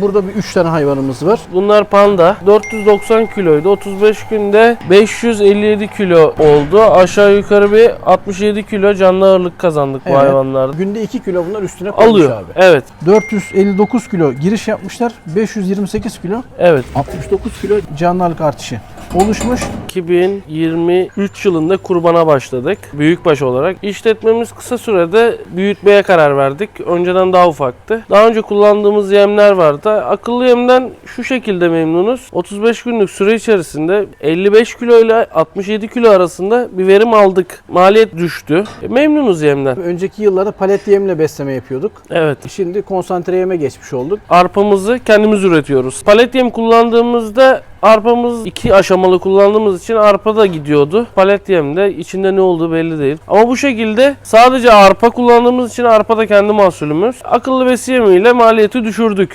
Burada bir 3 tane hayvanımız var. Bunlar panda. 490 kiloydu. 35 günde 557 kilo oldu. Aşağı yukarı bir 67 kilo canlı ağırlık kazandık bu Evet. hayvanlarda. Günde 2 kilo bunlar üstüne koymuş Alıyor. abi. Evet. 459 kilo giriş yapmışlar. 528 kilo, Evet. 69 kilo canlılık artışı oluşmuş. 2023 yılında kurbana başladık büyükbaş olarak. İşletmemiz kısa sürede büyütmeye karar verdik. Önceden daha ufaktı. Daha önce kullandığımız yemler vardı. Akıllı yemden şu şekilde memnunuz. 35 günlük süre içerisinde 55 kilo ile 67 kilo arasında bir verim aldık. Maliyet düştü. E, Memnunuz yemden. Önceki yıllarda palet yemle besleme yapıyorduk. Evet. Şimdi konsantre yeme geçmiş olduk. Arpamızı kendimiz üretiyoruz. Palet yem kullandığımızda arpamız iki aşamalı kullandığımız için arpa da gidiyordu. Palet yem de içinde ne olduğu belli değil. Ama bu şekilde sadece arpa kullandığımız için arpa da kendi mahsulümüz. Akıllı besi yemiyle maliyeti düşürdük.